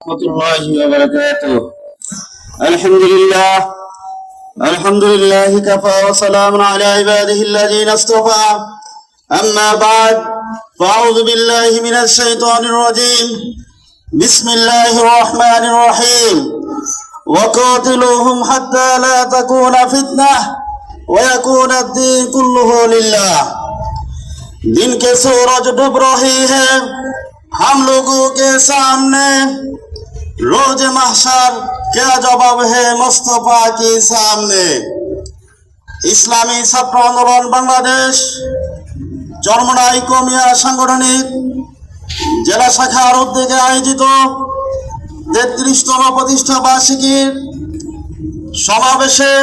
ورحمة الله وبركاته. الحمد لله. الحمد لله كفى وسلام على عباده الذين اصطفى. أما بعد فأعوذ بالله من الشيطان الرجيم. بسم الله الرحمن الرحيم. وقاتلوهم حتى لا تكون فتنة ويكون الدين كله لله. دين کے سورج ڈب رہی ہے ہم لوگوں کے سامنے रोज महशर क्या जवाब है मुस्तफा के सामने ইসলামী ছাত্র আন্দোলন বাংলাদেশ চরমনাই কমিয়া সাংগঠনিক জেলা শাখার উদ্যোগে আয়োজিত তেত্রিশতম প্রতিষ্ঠা বার্ষিকীর সমাবেশে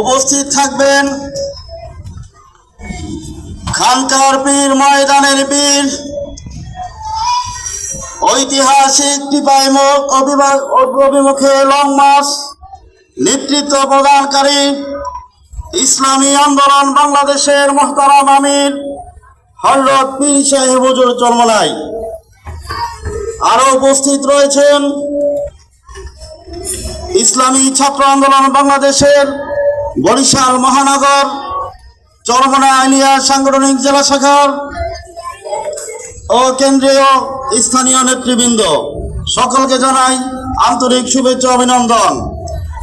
উপস্থিত থাকবেন খানকার পীর ময়দানের বীর ঐতিহাসিক অভিমুখে লং মার্চ, নেতৃত্ব প্রদানকারী ইসলামী আন্দোলন বাংলাদেশের মোহতারাম আমির হজরত পীর সাহেব হুজুর চরমলাই আরও উপস্থিত রয়েছেন ইসলামী ছাত্র আন্দোলন বাংলাদেশের বরিশাল মহানগর চরমনা আলিয়া সাংগঠনিক জেলা শাখার ও কেন্দ্রীয় স্থানীয় নেতৃবৃন্দ, সকলকে জানাই আন্তরিক শুভেচ্ছা অভিনন্দন।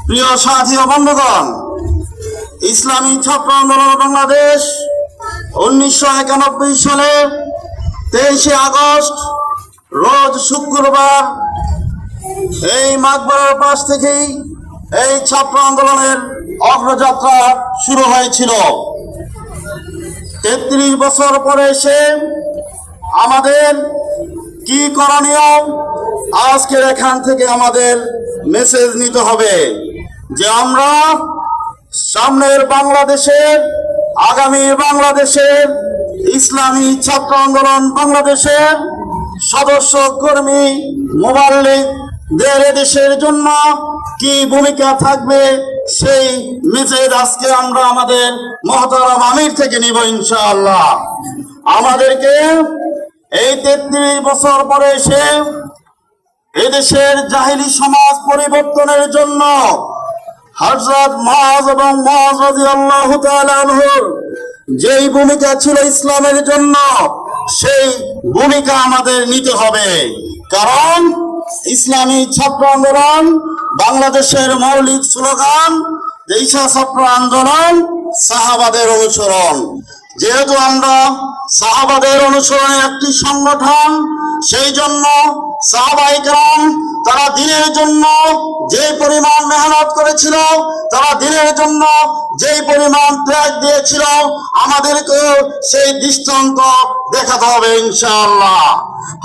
প্রিয় সাথী বন্ধুগণ, ইসলামী ছাত্র আন্দোলন বাংলাদেশ উনিশশো একানব্বই সালে তেইশে আগস্ট, রোজ শুক্রবার, এই মাকবরের পাশ থেকেই এই ছাত্র আন্দোলনের অগ্রযাত্রা শুরু হয়েছিল। তেত্রিশ বছর পরে এসে আমাদের কি করণীয়? আজকের এখান থেকে আমাদের মেসেজ নিতে হবে যে আমরা সামনের বাংলাদেশের, আগামী বাংলাদেশের ইসলামী ছাত্র আন্দোলন বাংলাদেশের সদস্য কর্মী মোবাল্লিক দের দেশের জন্য কি ভূমিকা থাকবে সেই মেসেজ আজকে আমরা আমাদের মহতারাম আমির থেকে নিব ইনশাআল্লাহ। আমাদেরকে এই তেত্রিশ বছর পরে এসে এদেশের জাহিলি সমাজ পরিবর্তনের জন্য হজরত মহাজ এবং মহাজ যেই ভূমিকা ছিল ইসলামের জন্য, সেই ভূমিকা আমাদের নিতে হবে। কারণ ইসলামী ছাত্র আন্দোলন, বাংলাদেশের মৌলিক স্লোগান, দেশা ছাত্র আন্দোলন, সাহাবাদের অনুসরণ। যেহেতু আমরা সাহাবাদের অনুসরণে একটি সংগঠন, সেই জন্য সাহাবাইকরাম তারা দিনের জন্য যে পরিমাণ মেহনত করেছিল, তারা দিনের জন্য যে পরিমাণ ত্যাগ দিয়েছিল আমাদেরকেও সেই দৃষ্টান্ত দেখাতে হবে ইনশাআল্লাহ।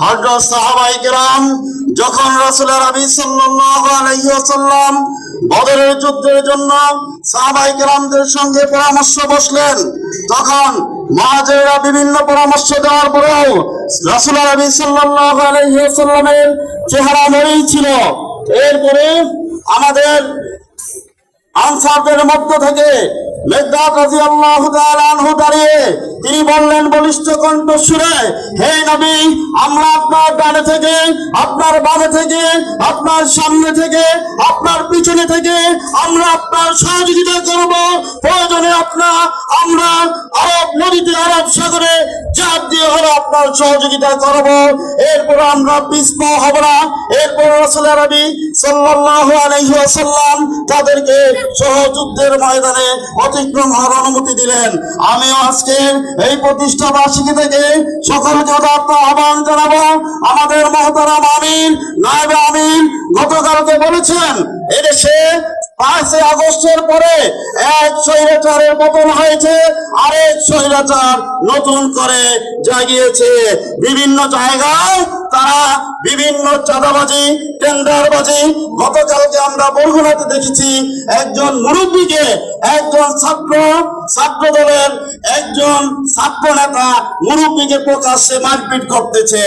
হজরত সাহাবাইকরাম যখন রাসূলের নবী সাল্লাল্লাহু আলাইহি ওয়াসাল্লাম বদরের যুদ্ধের জন্য সাহাবাইকরামদের সঙ্গে পরামর্শ বসলেন, তখন মহাজেরা বিভিন্ন পরামর্শ দেওয়ার পরেও রাসূল নবী সাল্লাল্লাহু আলাইহি চেহারা মরেই ছিল। এরপরে আমাদের আনসারদের মধ্য থেকে দাঁড়িয়ে তিনি বললেন, বলিষ্ঠ কণ্ঠ সুরে হে নবী, আমরা আপনার ডানে থেকে, আপনার বাজে থেকে, আপনার সামনে থেকে, আপনার পিছনে থেকে, আমরা আপনার সহযোগিতা করব। প্রয়োজনে আপনার আমরা নদীতে আরব সাগরে চাপ দিয়ে হলো আপনার সহযোগিতা করব। এরপর আমরা পিছপ হব না। এরপর রাসূল আরবি আলাইহি ওয়াসাল্লাম তাদেরকে সহযুদ্ধের ময়দানে অতিক্রম হওয়ার অনুমতি দিলেন। আমিও আজকে এই প্রতিষ্ঠা বার্ষিকী থেকে সকলকে উদাত্ত আহ্বান জানাব। আমাদের মহতারাম আমিন, নায়েব আমিন গতকালকে বলেছেন, এদেশে পাঁচই আগস্টের পরে এক স্বৈরাচারের পতন হয়েছে আরেক স্বৈরাচার নতুন করে জাগিয়েছে। বিভিন্ন জায়গায় তারা বিভিন্ন চাঁদাবাজি, টেন্ডারবাজি, গতকালকে আমরা বরগুনাতে দেখেছি একজন মুরব্বীকে একজন ছাত্র ছাত্র দলের একজন ছাত্র নেতা মুরব্বীকে প্রকাশ্যে মারপিট করতেছে।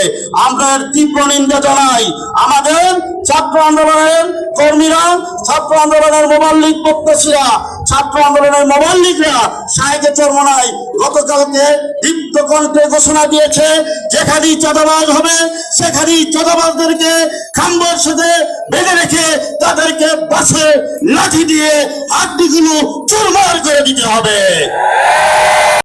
আমরা এর তীব্র নিন্দা জানাই। আমাদের ছাত্র আন্দোলনের কর্মীরা, ছাত্র আন্দোলনের মোবাল্লিক প্রত্যাশীরা, ছাত্র আন্দোলনের মোবাল্লিকরা সাহেবের চরমনায় গতকালকে দীপ্ত কণ্ঠে ঘোষণা দিয়েছে, যেখানেই চাঁদাবাজ হবে সেখানেই জনগণদেরকে খাম্বার সাথে বেঁধে রেখে তাদেরকে বাসে লাঠি দিয়ে হাড্ডিগুলো চুরমার করে দিতে হবে।